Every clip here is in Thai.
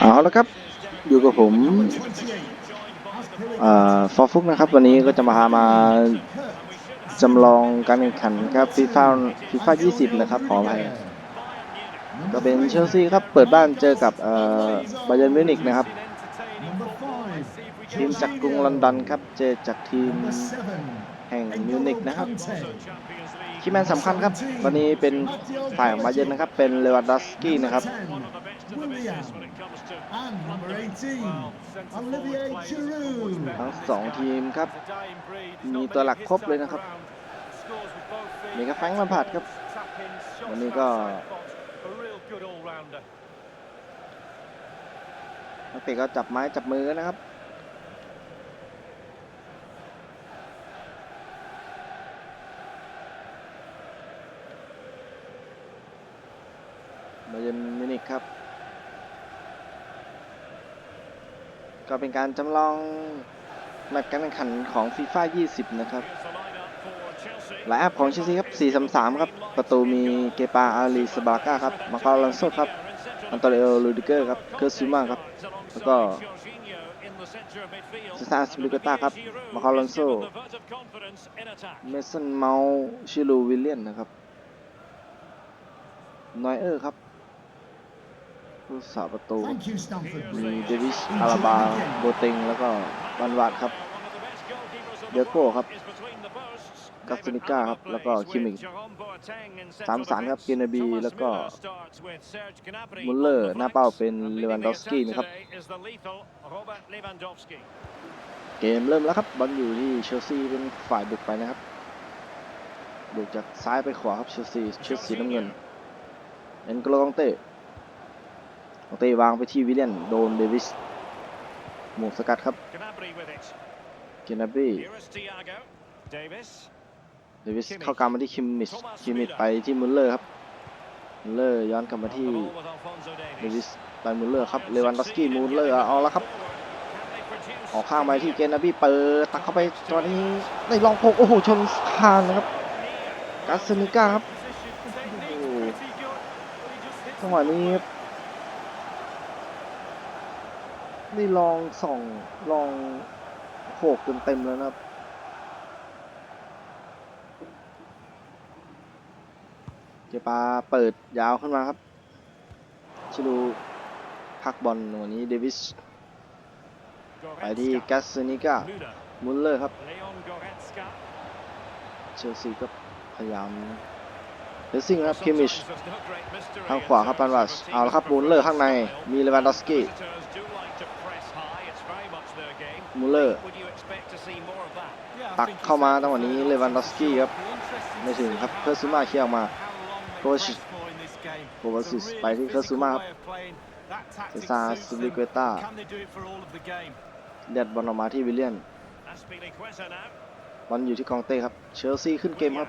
เอาละครับ อยู่กับผมฟอฟุกนะครับ วันนี้ก็จะมาพามาจำลองการแข่งขันครับฟีฟ่าฟีฟ่า20 นะครับ ขออภัยก็เป็นเชลซีครับ เปิดบ้านเจอกับเอ่อบาเยนมิวนิกนะครับ ทีมจากกรุงลอนดอนครับ เจอจากทีมแห่งมิวนิกนะครับคีย์แมนสำคัญครับ วันนี้เป็นฝ่ายของบาเยนนะครับ เป็นเลวานดอฟสกี้นะครับ And number 18, Olivier Giroud. ทั้งสองทีมครับ มีตัวหลักครบเลยนะครับมีกระแฟงมาผัดครับ วันนี้ก็นักเตะก็จับไม้จับมือกันนะครับบาเยิร์นมิวนิกครับ ก็เป็นการจำลองแมตช์การแข่งขันของฟีฟ่า20 นะครับไลน์อัพของเชลซีครับ 4-3-3 ครับ ประตูมีเกปาอาลีสบาก้าครับ มาคาลอนโซครับ อันโตเนโอลูดิเกอร์ครับ เคิร์ซูมาครับ แล้วก็ซิซาสปิลิกต้าครับ มาคาลอนโซเมสันเมาชิลูวิลเลียนนะครับ นอยเออร์ครับ ผู้สาประตู Thank you, Stamford มี Bridge. เดวิสอาราบาโบเต็งแล้วก็บันวาดครับเดโก้ครับกัสติก้าครับ แล้วก็คิมิกสามสารครับเกนบีแล้วก็มุลเลอร์ หน้าเป้าเป็นเลวันดอฟสกี้นะครับ เกมเริ่มแล้วครับบอลอยู่ที่เชลซีเป็นฝ่ายบุกไปนะครับ บุกจากซ้ายไปขวาครับเชลซีชุดสีน้ำเงิน เอ็นโกลกองเต้ กองเต้วางไปที่วิลเลียนโดนเดวิสหมวกสกัดครับเกนาบีเดวิสเข้ากลางมาที่คิมมิชคิมมิชไปที่มุลเลอร์ครับมุลเลอร์ย้อนกลับมาที่เดวิสไปมุลเลอร์ครับเลวันดอฟสกี้มุลเลอร์เอาละครับออกข้างไปที่เกนาบีเปิดตักเข้าไปตอนนี้ได้ลองโพกโอ้โหชนคานนะครับกัสเซนิก้าครับโอ้โหจังหวะนี้ครับ นี่ลองส่องลองโขกจนเต็มแล้วนะครับ เจปาเปิดยาวขึ้นมาครับ ชิลูพักบอลวันนี้เดวิสไปที่กัสเซนิกามุลเลอร์ครับ เชลซีก็พยายามเดซิ่งครับคิมิชทางขวาครับปันวัสเอาละครับมุลเลอร์ข้างในมีเลวันดอสกี้ มุลเลอร์ ตักเข้ามาตั้งวันนี้เลวันดอฟสกี้ครับไม่ถึงครับเคอร์ซูมาเคลียร์ออกมาโคชิโควาซิสไปที่เคอร์ซูมาครับเซซาซิลิเกต้าเลียดบอลออกมาที่วิลเลียนบอลอยู่ที่กองเต้ครับเชลซีขึ้นเกมครับ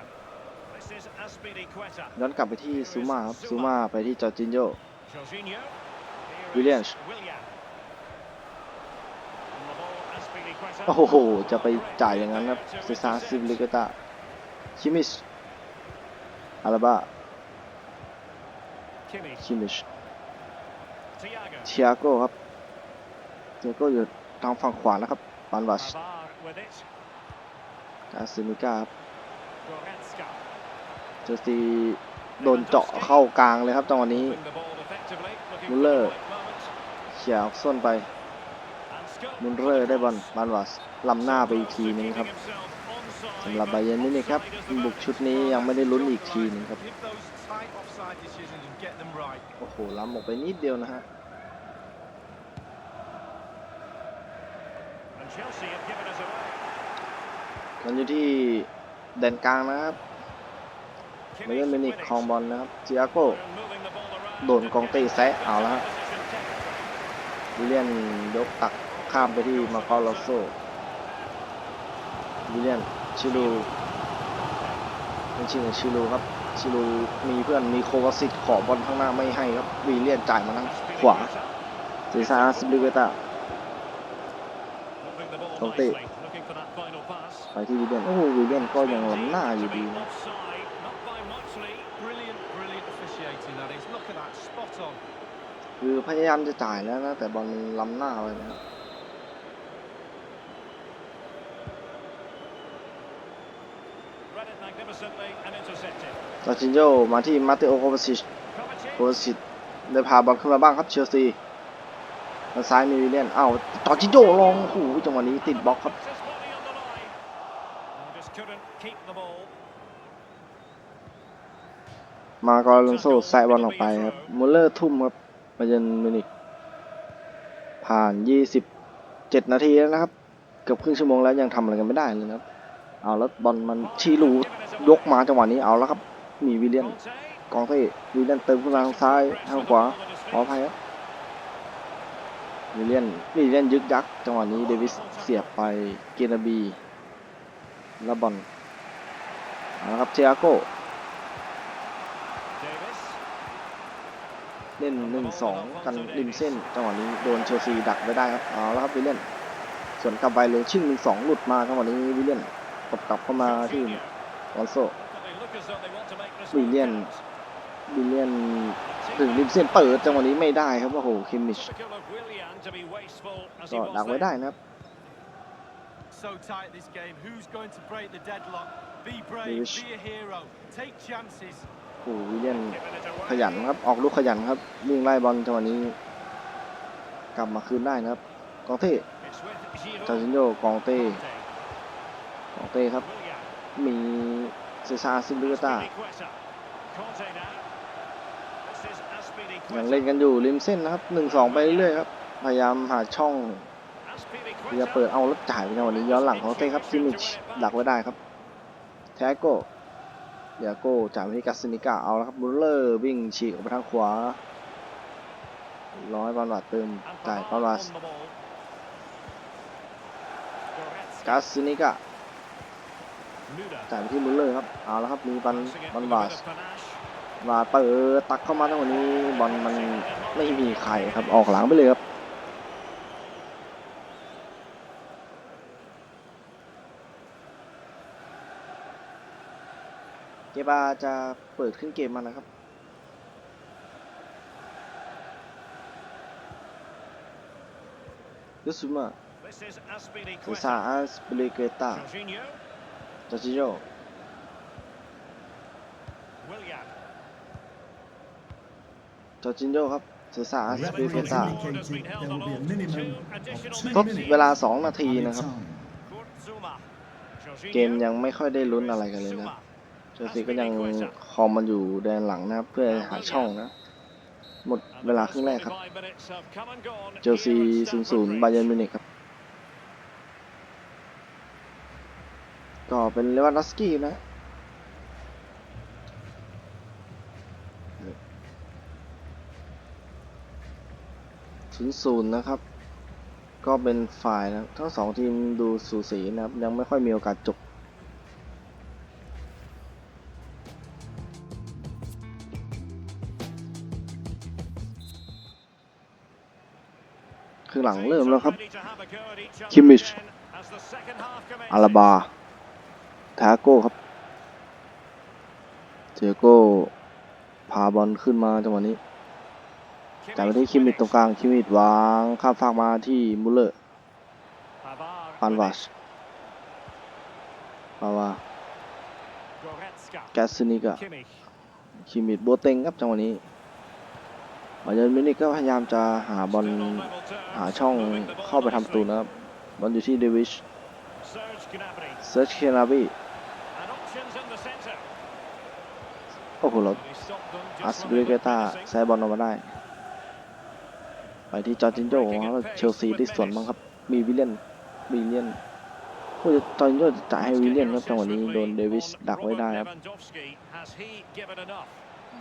ย้อนกลับไปที่ซูมาครับซูมาไปที่จอร์จินโยวิลเลียน โอ้โห จะไปจ่ายอย่างนั้นครับเซซาซิลิเกต้าคิมิชอาราบาคิมิชเชียโก้ครับเชียโก้อยู่ทางฝั่งขวานะครับปานวัชกาซิมิก้าครับเจอซีโดนเจาะเข้ากลางเลยครับจังหวะนี้มุลเลอร์เขียร์ส้นไป มุลเลอร์ได้บอลปานวัชลำหน้าไปอีกทีนึงครับสำหรับไบเยนนี่นะครับบุกชุดนี้ยังไม่ได้ลุ้นอีกทีนึงครับ โอ้โหล้ำออกไปนิดเดียวนะฮะมันอยู่ที่แดนกลางนะครับไบเยร์นมินิกคองบอลนะครับเจียโก้โดนกองเต้แซะเอาแล้วฮะวิเลียนยกตัก ข้ามไปที่มาคอลอสโซวิลเลียนชิลูเป็นชื่อของชิลูครับชิลูมีเพื่อนมีโควาสิตขอบอลข้างหน้าไม่ให้ครับวิลเลียนจ่ายมาทางขวาเซซาสบิลิเกต้าตรงเตะไปที่วิลเลียนโอ้โหวิลเลียนก็ยังล้ำหน้าอยู่ดีนะ Brilliant, brilliant officiating that is. Look at that, spot on. คือพยายามจะจ่ายแล้วนะ แต่บอลมันล้ำหน้าไปนะครับ จอร์จินโยมาที่มาเตโอโควาซิช Kovacic. โควาซิชได้พาบอลขึ้นมาบ้างครับเชลซีด้านซ้ายมีวิลเลียนอ้าวจอร์จินโยลงโอ้โหจังหวะนี้ติดบล็อกครับ Puts his body on the line. And just couldn't keep the ball. มากอลอนโซแซะบอลออกไปครับมุลเลอร์ทุ่มครับมาเยนมิวนิกผ่าน 27 นาทีแล้วนะครับ เกือบครึ่งชั่วโมงแล้วยังทำอะไรกันไม่ได้เลยนะครับ เอาแล้วบอลมันชีรูยกมาจังหวะนี้เอาแล้วครับ มีวิลเลียนกองเต้วิลเลียนเติมขึ้นมาทางซ้ายทางขวาขออภัยครับวิลเลียนวิลเลียนยึกยักจังหวะนี้เดวิสเสียบไปเกนาบีแล้วบอลเอาละครับเทียโก Davis. เล่นหนึ่งสองกันริมเส้นจังหวะนี้โดนเชลซีดักไว้ได้ครับเอาและครับวิลเลียนส่วนกลับไปเลยชิ่งหนึ่งสองหลุดมาจังหวะนี้วิลเลียน ตบกลับเข้ามาที่ออนโซ They look as though they want to make this Willian. one count. วิลเลียนถึงริมเส้นเปิดจังหวะนี้ไม่ได้ครับโอ้โหคิมมิช Typical of Willian to be wasteful as he ก็ was ดักไว้ there. ได้นะครับ So tight this game. Who's going to break the deadlock? Be brave, Davis. be a hero, take chances. โอ้โหวิลเลียน Giving it away. ขยันครับออกลูกขยันครับวิ่งไล่บอลจังหวะนี้ กลับมาคืนได้นะครับกองเต้ It's with Giroud. จาร์จินโยกองเต้ Conte. กองเต้ครับ มีเซซาซิมบิกตายังเล่นกันอยู่ริมเส้นนะครับหนึ่งสองไปเรื่อยๆครับ พยายามหาช่องจะเปิดเอาแล้วจ่ายไปจังหวะนี้ย้อนหลังของเต้ครับซิมิชดักไว้ได้ครับ แทโก้เดียโก้จ่ายไปที่กัสซินิก้าเอาแล้วครับบุลเลอร์วิ่งฉีกออกไปทางขวาร้อยบอลวัดเติมจ่าย Pavard บอลวัดกัสซินิก้า จ่ายไปที่บุลเลอร์ครับเอาแล้วครับมีบอล Passing it บอล with a วา bit ส of panache. มาเปิดตักเข้ามาจังหวะนี้บอลมันไม่มีใครครับออกหลังไปเลยครับเกบาจะเปิดขึ้นเกมมานะครับยูซุมา This is เซซา Azpilicueta. อัสเปเลเกตา Jorginho. จอร์จิโย Willian. จอร์จิโยครับเซซาอัส The เปเลเก referee ตา has indicated there will be a minimum of ทด two minutes เวลา 2 นาทีนะครับ added time. Kurtzuma. เกม Jorginho. ยังไม่ค่อยได้ลุ้นอะไรกันเลยนะครับเชลซีก็ยังคอมมันอยู่แดนหลังนะครับ เพื่อหาช่องนะ หมดเวลาครึ่งแรกครับ เชลซี 0-0 บาเยิร์นมิวนิกครับ ก็เป็นเลวานดอฟสกี้นะศูนย์ศูนย์นะครับ ก็เป็นฝ่ายนะทั้งสองทีมดูสูสีนะครับ ยังไม่ค่อยมีโอกาสจบคือหลังเริ่มแล้วครับ คิมมิชอาราบา ทาโก้ครับเจโก้พาบอลขึ้นมาจังหวะนี้จ่ายไปที่คิมมิดตรงกลางคิมมิดวางข้ามฟากมาที่มุลเลอร์ปันวัชปาวาแกสซินิกะคิมมิดโบเต็งครับจังหวะนี้บาเยิร์นมิวนิกก็พยายามจะหาบอลหาช่องเข้าไปทำประตูนะครับบอลอยู่ที่เดวิชเซิร์ชเคนาบี โอ้โหเราอัสเบริเกตาแซบอลออกมาได้ ไปที่จอร์จินโญ่แล้วเชลซีได้ส่วนบ้างครับ มีวิลเลียนวิลเลียนผู้จะจอร์จินโญ่จะจ่ายให้วิลเลียนครับจังหวะนี้โดนเดวิสดักไว้ได้ครับ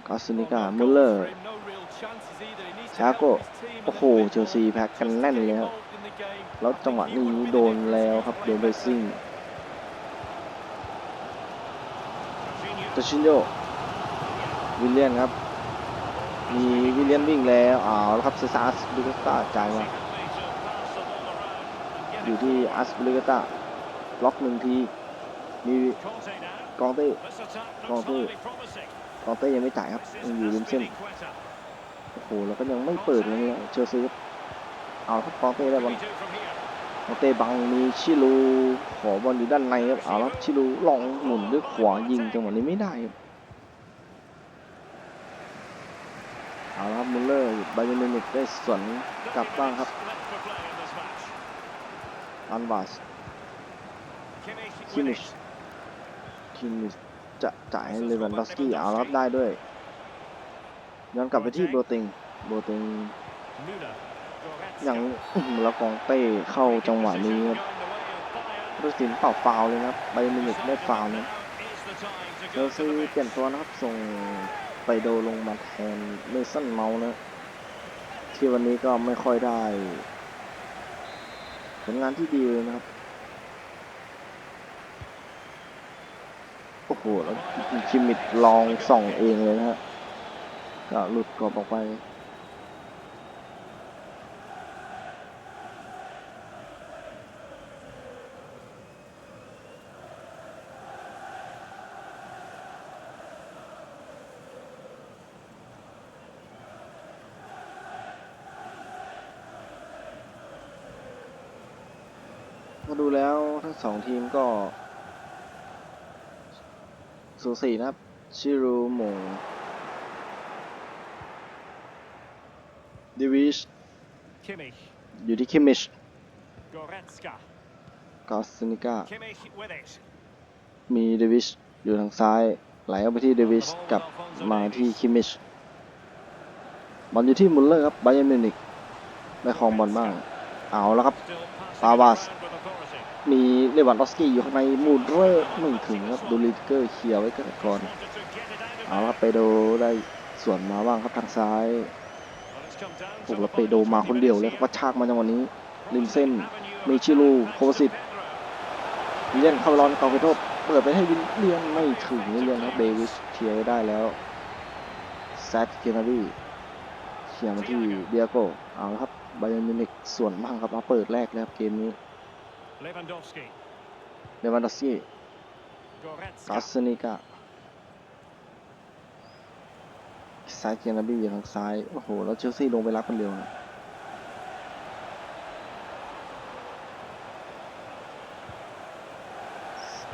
กาสซินิกามุลเลอร์ No real chances either. He needs to Thiago. help his team โอ้โห and เชลซีแพ็กกันแน่นเลยครับ involved in the game. แล้วจังหวะนี้โดนแล้วครับ โดนเบสซิ่งตชินโย วิลเลียนครับ มีวิลเลียนวิ่งแล้วอ้าวแล้วครับเซซาสบิกตาจ่ายมาอยู่ที่อัสบิลิกตาล็อกหนึ่งทีมีกองเต้กองเต้กองเต้ยังไม่จ่ายครับยังอยู่ริมเส้นโอ้โหแล้วก็ยังไม่เปิดเลยเนี่ยเชลซีเอาครับกองเต้ได้บอลกองเต้บังมีชิลูขอบอลอยู่ด้านในครับเอาครับชิลูลองหมุนด้วยขวายิงจังหวะนี้ไม่ได้ครับ เอาครับมุลเลอร์ไบเยร์นมินิกได้สวนกลับบ้างครับอันวาส Kimmich with Kimmich it. คิมิชจะจ่ายให้เลวันดอฟสกี้เอาลับได้ด้วยย้อนกลับไปที่โบติงโบติง Müller. Goretzka. ยังแล้วกองเต้เข้าจังหวะนี้ครับดูสินเป่าฟาวเลยครับไบเยร์นมินิกได้ฟาวนะเชลซีเปลี่ยนตัวนะครับส่ง ไปโดลงมาแทนเมสันเมาส์นะ ที่วันนี้ก็ไม่ค่อยได้ ผลงานที่ดีเลยนะครับ โอ้โห แล้วชิมมิดลองส่องเองเลยนะฮะก็หลุดกรอบออกไป ดูแล้วทั้งสองทีมก็ สูสีนะครับ ชิรูหมงดิวิช Kimmich. อยู่ที่คิมมิช Goretzka. กอสนิก้า Kimmich with it. มีเดวิชอยู่ทางซ้าย ไหลออกไปที่เดวิชกลับมาที่คิมมิชบอลอยู่ที่มุลเลอร์ครับไบเยร์นมิวนิกได้ครองบอลบ้าง เอาแล้วครับ Still passing Pavas. it around with authority. มีเลวันดอสกี้อยู่ข้างในมูดเรอร์ไม่ถึงครับดูลิเกอร์เคลียร์ไว้ก่อนเอาละครับไปโดได้ส่วนมาบ้างครับทางซ้าย Well, it's come down ถูกแล้วไปโดมาคนเดียวเลย minutes กระชากมาจังวะนี้ here. ริมเส้นมีชิลูโคสิตวิเลียนเข้าไปรอนเกาไปโทษเปิดไปให้วิลเลียนไม่ถึงวิเลียนครับเดวิสเคลียร์ได้แล้วแซดเกนารีเคลียร์มาที่เดียโกเอาละครับ ไบเยร์นมิวนิกส่วนบ้างครับมาเปิดแรกแล้วครับ เกมนี้ Lewandowski. เดวันดอสกี้กา Goretzka. สนิกาแซดเกนารีอยู่ทางซ้าย โอ้โห แล้วเชลซีลงไปรับคนเดียวนะ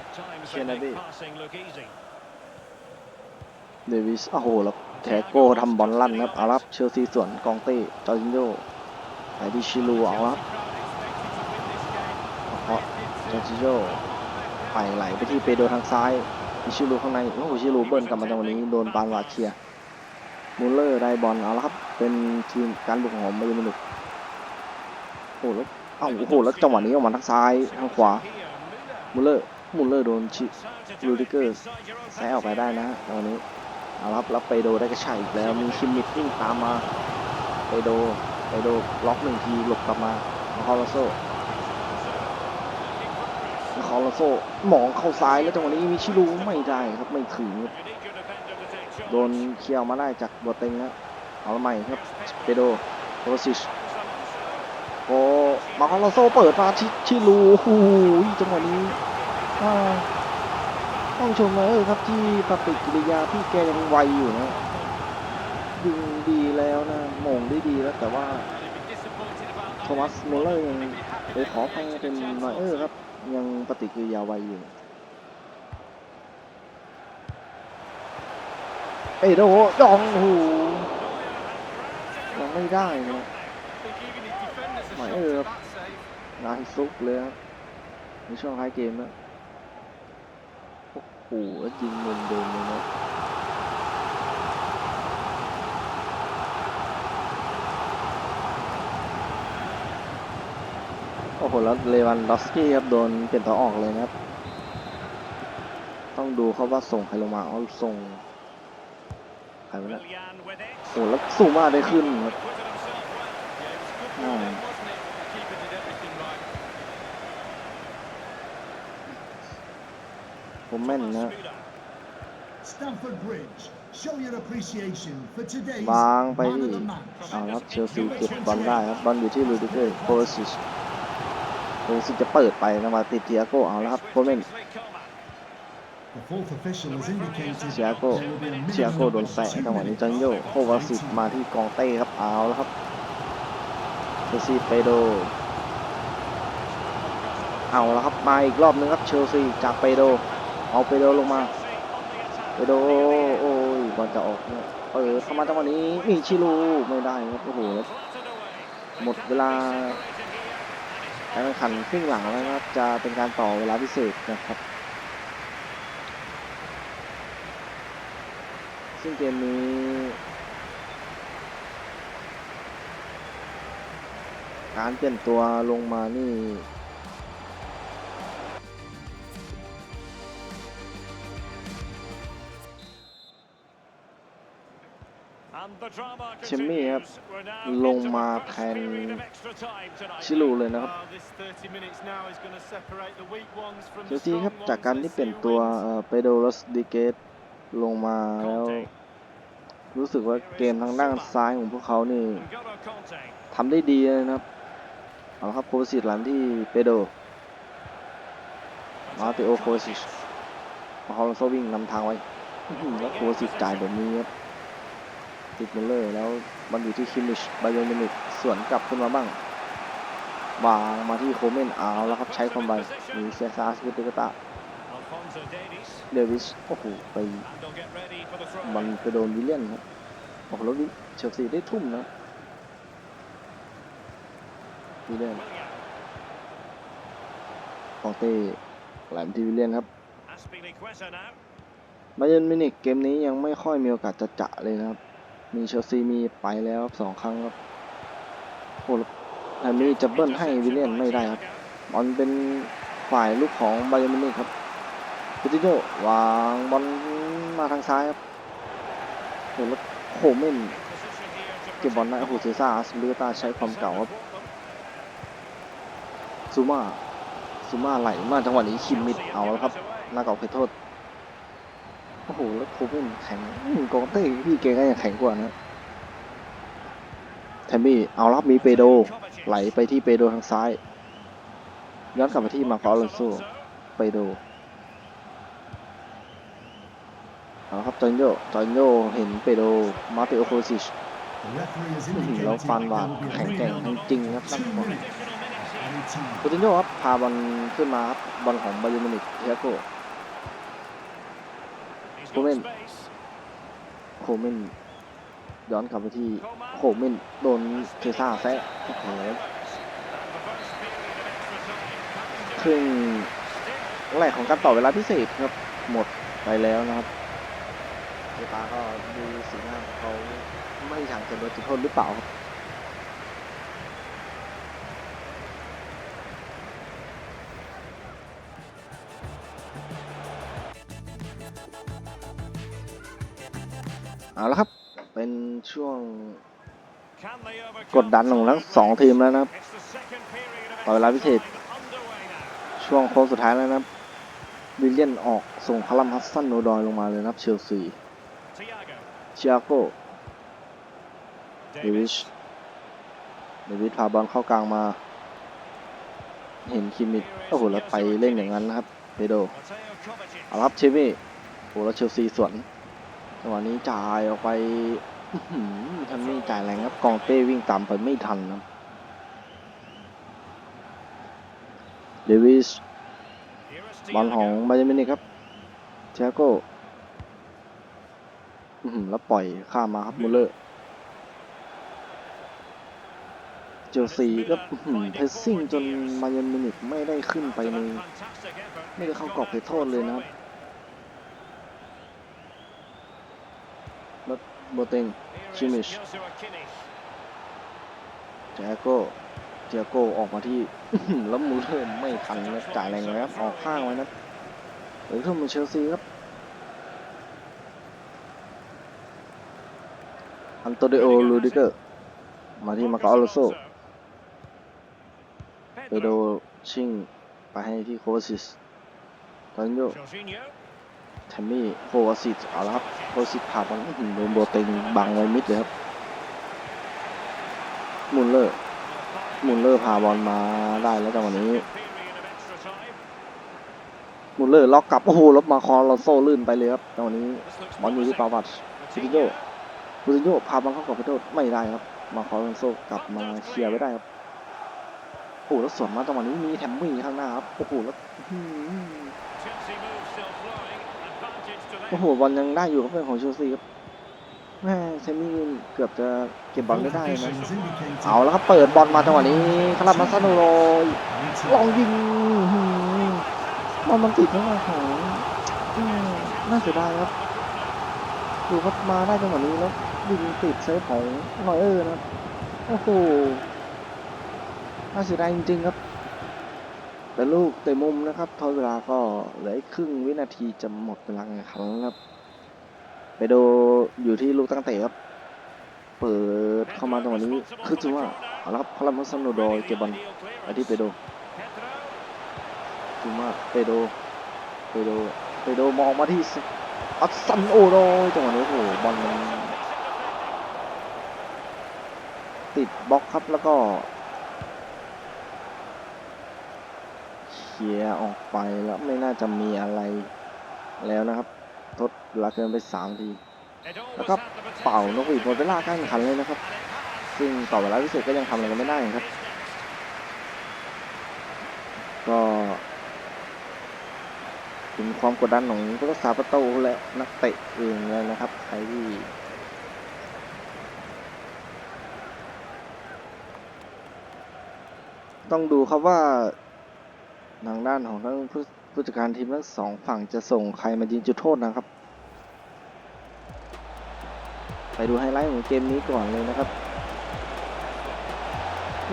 At times they Kennedy. make passing look easy. เดวิส โอ้โห แล้วแทโก้ทำบอลลั่นครับเอาละครับเชลซีสวนกองเต้จอร์จินโญ่ ไปที่ชิลูเอาละครับเพาะจอร์จิโญ่ไปไหลไปที่เปโดทางซ้ายมีชิลูข้างในโอ้โหชิลูเบิ้ลกลับมาจังหวะนี้โดนปานวาเคลียร์มูลเลอร์ได้บอลเอาละครับ เป็นทีมการบุกของไบเยร์นมินิกโอ้โหแล้วเอ้าโอ้โหแล้วจังหวะนี้ออกมาทางซ้ายทางขวามูลเลอร์มูลเลอร์โดนชิรูดิเกอร์แซะออกไปได้นะตอนนี้เอาละครับแล้วไปโดได้กระชากอีกแล้วมีคิมมิดวิ่งตามมาไปโด ไปโดล็อกหนึ่งทีหลบกลับมามาคอร์ลาโซมาคอร์ลาโซหมองเข้าซ้ายแล้วจังหวะนี้มีชิลูไม่ได้ครับไม่ถึงโดนเคียร์ออกมาได้จากบัวเต็งนะเอาละใหม่ครับเปโดโคซิชโอมาคอร์ลาโซเปิดมาที่ชิลูโอ้โหจังหวะนี้ต้องชมเลยครับที่ปฏิกิริยาที่แกยังไวอยู่นะยิงดี แล้วนะมงได้ดีแล้วแต่ว่าโทมัสโมลเลอร์ยังไปขอไปเป็นนอยเออร์ครับ ยังปฏิกิริยาไวอยู่เอโดดองโอ้โหยังไม่ได้นะหมายเออครับงานซุกเลยครับในช่วงท้ายเกมนะโอ้โหยิงมุมเดิมเลยนะ โอ้โห แล้วเลวันดอฟสกี้ครับ โดนเปลี่ยนตัวออกเลยนะครับ ต้องดูเขาว่าส่งใครลงมาเอาส่งใครวะเนี่ย Willian with it. โอ้โหแล้วสูงมากได้ขึ้นครับ Acquitted himself well. อ่าผมแม่นนะ Müller. Stamford Bridge, show your appreciation for today's วางไป man ที่ of the match. เอาละครับเชลซีเก็บบอลได้ครับบอลอยู่ที่ลูดิเกอร์โคซิช โคซิชจะเปิดไปนะมาติดเทียโก้เอาแล้วครับโคเมน Kingsley Coman. The fourth official has indicated เชียโก้ there will be a เชียโก้ minimum โดน of แตะ two จังหวะนี้ minutes จันโย of โควาสิต extra มา time. ที่กองเต้ครับเอาแล้วครับเชลซีเปโดเอาแล้วครับมาอีกรอบนึงครับเชลซีจากเปโดเอาเปโดลงมาเปโดโอ้ยบอลจะออกเนี่ยเปิดเข้ามาจังหวะนี้มีชิลูไม่ได้ครับโอ้โหแล้วหมดเวลา การแข่งขันครึ่งหลังแล้วนะครับ จะเป็นการต่อเวลาพิเศษนะครับ ซึ่งเกมนี้การเปลี่ยนตัวลงมานี่ เชมมี่ครับลลงงมามาแทแทนนชิลูเลยนะครับ Oh, this 30 minutes now is going to separate the weak ones from เช the ลซีครับ strong จากการ ones. ที่ Let's เปลี่ยน see who ตัว wins. เปโดรสดิเกตลงมาแล้ว รู้สึกว่าเกมทางด้านซ้ายของพวกเขานี่ทำได้ดีเลยนะครับเอาละครับโคสิตหลังที่เปโดมาติโอโคซิชมาฮอลโซวิ่งนำทางไว้อื้อหือแล้วโคสิตจ่ายแบบนี้ครับ ติดมิลเลอร์แล้วมันอยู่ที่คิมมิชบายมินิกสวนกลับขึ้นมาบ้างวางมาที่โคเมนเอาแล้วครับใช้ความไวมีเซซาสกุติกตาเดวิสโอ้โหไปบอลไปโดนวิลเลียนครับโอ้โหแล้ววิเชลซีได้ทุ่มนะวิลเลียนของเต้แหลมที่วิลเลียนครับบาเยิร์นมินิกเกมนี้ยังไม่ค่อยมีโอกาสจะจะเลยนะครับ มีเชลซีมีไปแล้วสองครั้งครับโอ้แล้วแฮมมี่จะเบิ้ลให้วิลเลียนไม่ได้ครับบอลเป็นฝ่ายลูกของบาเยิร์นมินิครับพิติโยวางบอลมาทางซ้ายครับโอ้แล้วโคเมนเก็บบอลได้โอ้โหเซซ่าสลูตาใช้ความเก่าครับซูมาซูมาไหลมาจังหวะนี้คิมมิดเอาแล้วครับหน้ากรอบเขตโทษ โอ้โห แล้วโคเวนแข็งกองเต้พี่เกก็ยังแข็งกว่านะแทมมี่เอารับมีเปโด ไหลไปที่เปโดทางซ้าย ย้อนกลับมาที่มาคอลอนโซเปโดเอาครับจอนโยจอนโยเห็นเปโด มาเตโอโคซิชแล้วฟัน there บาดแข็งแกร่งทั้งจริงครับนักบอลคูตินโยครับพาบอลขึ้นมาครับบอลของบาเยร์มินิกเทียโก โคเมนโคเมนย้อนกลับไปที่โคเมนโดนเทซ่าแซะโอ้โหครึ่งแรกของการต่อเวลาพิเศษครับหมดไปแล้วนะครับเจตาก็ดูสีหน้าของเขาไม่อยากจะโดนจุดโทษหรือเปล่าครับ เอาละครับ เป็นช่วงกดดันของทั้งสองทีมแล้วนะครับต่อเวลาพิเศษช่วงโค้งสุดท้ายแล้วนะครับวิลเลียนออกส่งคารัมฮัสซันโนดอยลงมาเลยนะครับเชลซีเชียโกเดวิชเดวิชพาบอลเข้ากลางมา เห็นคิมมิดโอ้โหแล้วไปเล่นอย่างนั้นนะครับเปโดเอาละครับเชมี่โอ้แล้วเชลซีสวน จังหวะนี้จ่ายออกไปทันไม่จ่ายแรงครับกองเต้วิ่งตามไปไม่ทันนะเดวิสบอลของบาเยร์นมินิครับเทียโก้แล้วปล่อยข้ามมาครับมูเลอร์เจลซีก็เพสซิ่งจนบาเยร์นมินิกไม่ได้ขึ้นไปในไม่ได้เข้ากรอบเขตโทษเลยนะครับแล้ว โบเตงชิมิชเจโก้เจโก้ออกมาที่แล้วมูเลอร์ไม่ทันนะจ่ายแรงเลยครับ ออกข้างไว้นะหลือขึ้นมาเชลซีครับอันโตเดโอลูดิเกอร์มาที่มาเกาอลโซเปโดชิงไปให้ที่โควาซิสตอนโย แทมมี่โควาซิสเอาละครับโควาซิสผ่าบอลโดนโบเต็งบังไว้มิดเลยครับมุลเลอร์มุลเลอร์พาบอลมาได้แล้วจังหวะนี้มูลเลอร์ล็อกกลับโอ้โหล้วมาคอลอนโซ่ลื่นไปเลยครับจังหวะนี้บอลอยู่ที่ปาวัตซิติโย Coutinho. คูซิโยพาบอลเข้ากรอบไปโทษไม่ได้ครับ มาคอลอนโซ่กลับมาเคลียร์ไว้ได้ครับโอ้โหแล้วสวนมาจังหวะนี้มีแถมมี่ข้างหน้าครับโอ้โหแล้วอื้อหือ Chelsea move still flowing. Advantage to โอ้โหบอลยังได้อยู่ครับเป็นของเชลซีครับแม่เซมี่เกือบจะเก็บบอลไม่ได้นะเอาแล้วครับเปิดบอลมาจังหวะนี้คารามาซาโนโรลองยิงบอลมันติดข้างหน้าของน่าเสียดายครับดูครับมาได้จังหวะนี้แล้วยิงติดเซฟของนอยเออร์นะโอ้โหน่าเสียดายจริงๆครับ แต่ลูกเตะมุมนะครับทดเวลาก็เหลืออีกครึ่งวินาทีจะหมดเวลาแข่งขันแล้วครับไปดูอยู่ที่ลูกตั้งเตะครับ เปิดเข้ามาจังวะนี้คือจังว่าเอาละครับพารามัสโนโดยเก็บบอลไปที่เปโดถือว่าเปโดเปโดเปโดมองมาที่อัสซันโอโดจังหวะนี้โอ้โหบอลมันติดบล็อกครับแล้วก็เค ลียร์ออกไปแล้วไม่น่าจะมีอะไรแล้วนะครับทดเวลาเกินไปสามที It always แล้วก็ had the potential เป่านกหวีดหมดเวลาการแข่งขันเลยนะครับ ซึ่งต่อเวลาพิเศษก็ยังทำอะไรกันไม่ได้ครับ ก็ถึงความกดดันของผู้รักษาประตูและนักเตะเองเลยนะครับใครที่ต้องดูครับว่า ทางด้านของทั้งผู้ผู้จัดการทีมทั้งสองฝั่งจะส่งใครมายิงจุดโทษนะครับ ไปดูไฮไลท์ของเกมนี้ก่อนเลยนะครับ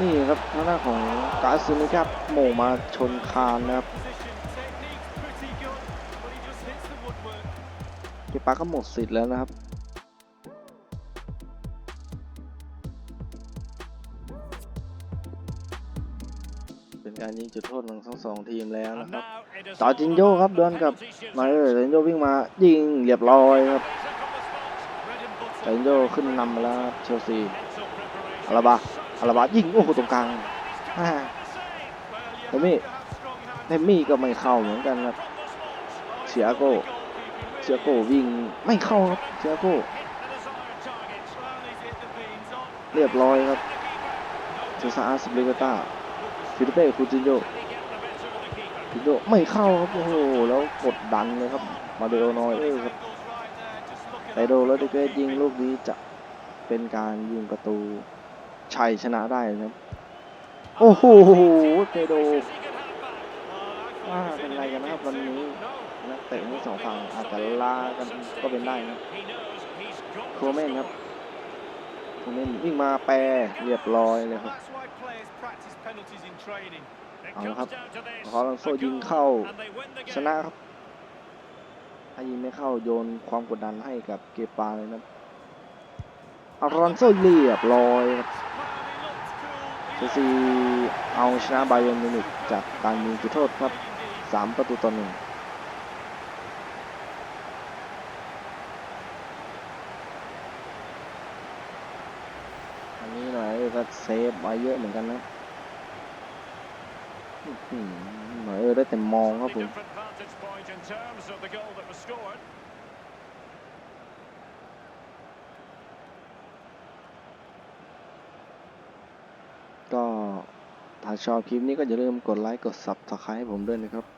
นี่ครับทางด้านของกาซึนิครับโหมมาชนคานนะครับเกปาก็หมดสิทธิ์แล้วนะครับ การยิงจุดโทษของทั้งสองทีมแล้ว And นะครับ now it is จอร์จินโญ่ครับ all ดวล about กับ penalty shootout. มาเออร์จอร์จินโญ่วิ่งมายิงเรียบร้อยครับ Bread and จอ butter. ร์จินโญ่ขึ้นนำมาแล้วครับเชลซี Mental preparation. อาราบาอาราบายิงโอ้โหตรงกลางอ่า Well, you Let me- have to have strong hands เทมมี่ก็ไม่เข้าเหมือนกันครับเชียโก้เชียโก้วิ่งไม่เข้าครับเชียโก้ Hit the desired target. Well, he's hit the beams on. เรียบร้อยครับเซซาอาสเบเกต้า ฟิลิเป้คูจินโย Can he get the better of the keeper? คูจินโยไม่เข้าครับโอ้โหแล้วกดดันเลยครับ มาเดโอน้อยเออครับไดโดแล้วดิเกตยิงลูกนี้จะเป็นการยิงประตูชัยชนะได้นะครับ โอ้โหเปโดว่าเป็นไรกันนะครับวันนี้นักเตะทั้งสองฝั่งอาจจะลากันก็เป็นได้นะ He knows he's got โคเมนครับ score. โคเมนวิ่งมาแปรเรียบร้อยเลยครับเอาละครับ comes down to this. คอลันโซยิงเข้าชนะครับถ้ายิงไม่เข้าโยนความกดดันให้กับเกปาเลยนะอารอนโซเรียบร้อยเชลซีเอาชนะไบเยร์นมิวนิกจากการยิงจุดโทษครับ 3 ประตูต่อหนึ่ง อันนี้หน่อยก็เซฟมาเยอะเหมือนกันนะหน่อยเออได้แต่มองครับผมก็ถ้าชอบคลิปนี้ก็อย่าลืมกดไลค์กด Subscribe ให้ผมด้วยนะครับ